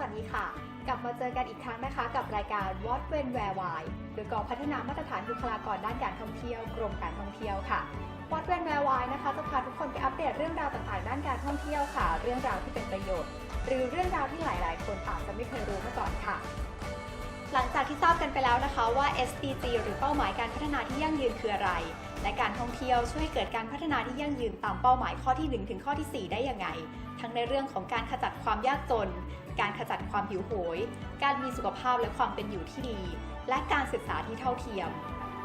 วัสดีค่ะ กลับมาเจอกันอีกครั้งนะคะ กับรายการ What When Where Why โดยกองพัฒนามาตรฐานบุคลากรด้านการท่องเที่ยวกรมการท่องเที่ยวค่ะ What When Where Why นะคะจะพาทุกคนไปอัปเดตเรื่องราวต่างๆ ด้านการท่องเที่ยวค่ะ เรื่องราวที่เป็นประโยชน์ หรือเรื่องราวที่หลาย ๆ คนอาจจะไม่เคยรู้มาก่อนค่ะ หลังจากที่ทราบกันไปแล้วนะคะว่า SDG หรือเป้าหมายการพัฒนาที่ยั่งยืนคืออะไร และการท่องเที่ยวช่วยให้เกิดการพัฒนาที่ยั่งยืนตามเป้าหมายข้อที่ 1 ถึงข้อที่ 4 ได้ยังไง ทั้งในเรื่องของการขจัดความยากจน การขจัดความหิวโหย การมีสุขภาพและความเป็นอยู่ที่ดี และการศึกษาที่เท่าเทียม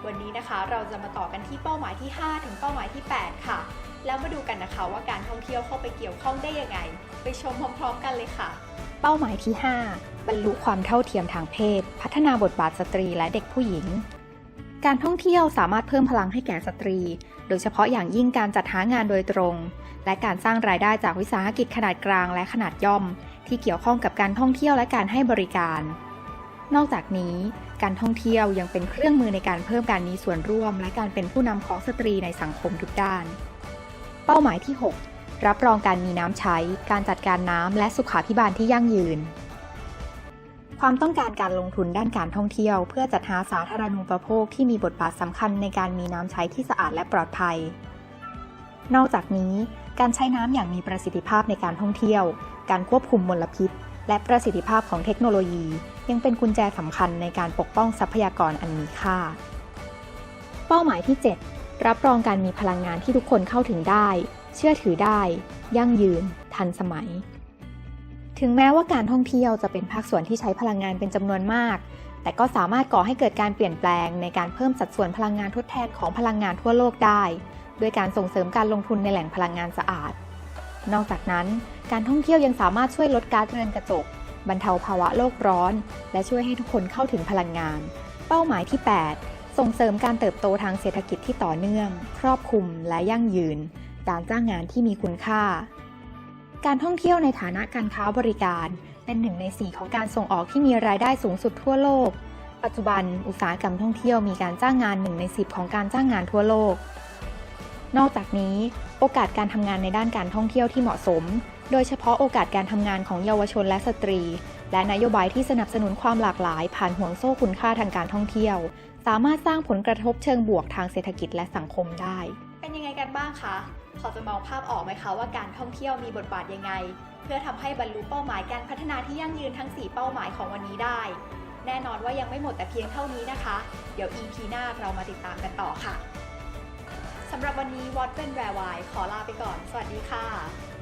วันนี้นะคะเราจะมาต่อกันที่เป้าหมายที่ 5 ถึงเป้าหมายที่ 8 ค่ะ แล้วมาดูกันนะคะว่าการท่องเที่ยวเข้าไปเกี่ยวข้องได้ยังไง ไปชมพร้อมๆกันเลยค่ะ เป้าหมายที่ 5 บรรลุความเท่าเทียมทางเพศ พัฒนาบทบาทสตรีและเด็กผู้หญิง การท่องเที่ยวสามารถเพิ่มพลังให้แก่สตรี โดยเฉพาะอย่างยิ่งการจัดหางานโดยตรง และการสร้างรายได้จากวิสาหกิจขนาดกลางและขนาดย่อม ที่เกี่ยวข้องกับการท่องเที่ยวและการให้บริการ นอกจากนี้ การท่องเที่ยวยังเป็นเครื่องมือในการเพิ่มการมีส่วนร่วม และการเป็นผู้นำของสตรีในสังคมทุกด้าน เป้าหมายที่ 6 รับรองการมีน้ำใช้ การจัดการน้ำและสุขาภิบาลที่ยั่งยืน ความต้องการการลงทุนด้านการท่องเที่ยว เพื่อจัดหาสาธารณูปโภคที่มีบทบาทสำคัญในการมีน้ำใช้ที่สะอาดและปลอดภัย นอกจากนี้ การใช้น้ำอย่างมีประสิทธิภาพในการท่องเที่ยว การควบคุมมลพิษ และประสิทธิภาพของเทคโนโลยี ยังเป็นกุญแจสำคัญในการปกป้องทรัพยากรอันมีค่า เป้าหมายที่ 7 รับรองการมีพลังงานที่ทุกคนเข้าถึงได้ เชื่อถือได้ ยั่งยืน ทันสมัย ถึงแม้ว่าการท่องเที่ยวจะเป็นภาคส่วนที่ใช้พลังงานเป็นจำนวนมาก แต่ก็สามารถก่อให้เกิดการเปลี่ยนแปลงในการเพิ่มสัดส่วนพลังงานทดแทนของพลังงานทั่วโลกได้ ด้วยการส่งเสริมการลงทุนในแหล่งพลังงานสะอาด นอกจากนั้น การท่องเที่ยวยังสามารถช่วยลดก๊าซเรือนกระจก บรรเทาภาวะโลกร้อน และช่วยให้ทุกคนเข้าถึงพลังงาน เป้าหมายที่ 8 ส่งเสริมการเติบโตทางเศรษฐกิจที่ต่อเนื่อง ครอบคลุมและยั่งยืน การจ้างงานที่มีคุณค่า การท่องเที่ยวในฐานะการค้าบริการ เป็นหนึ่งในสี่ของการส่งออกที่มีรายได้สูงสุดทั่วโลก ปัจจุบันอุตสาหกรรมท่องเที่ยวมีการจ้างงานหนึ่งในสิบของการจ้างงานทั่วโลก นอกจากนี้ โอกาสการทำงานในด้านการท่องเที่ยวที่เหมาะสม โดยเฉพาะโอกาสการทำงานของเยาวชนและสตรี และนโยบายที่สนับสนุนความหลากหลาย ผ่านห่วงโซ่คุณค่าทางการท่องเที่ยว สามารถสร้างผลกระทบเชิงบวกทางเศรษฐกิจและสังคมได้ เป็นยังไงกันบ้างคะ พอจะมองภาพออกไหมคะว่าการท่องเที่ยวมีบทบาทยังไง เพื่อทำให้บรรลุเป้าหมายการพัฒนาที่ยั่งยืนทั้ง 4 เป้าหมายของวันนี้ได้ แน่นอนว่ายังไม่หมดแต่เพียงเท่านี้นะคะ เดี๋ยว EP หน้าเรามาติดตามกันต่อค่ะสำหรับวันนี้วอตเป็นแวร์ไวขอลาไปก่อน สวัสดีค่ะ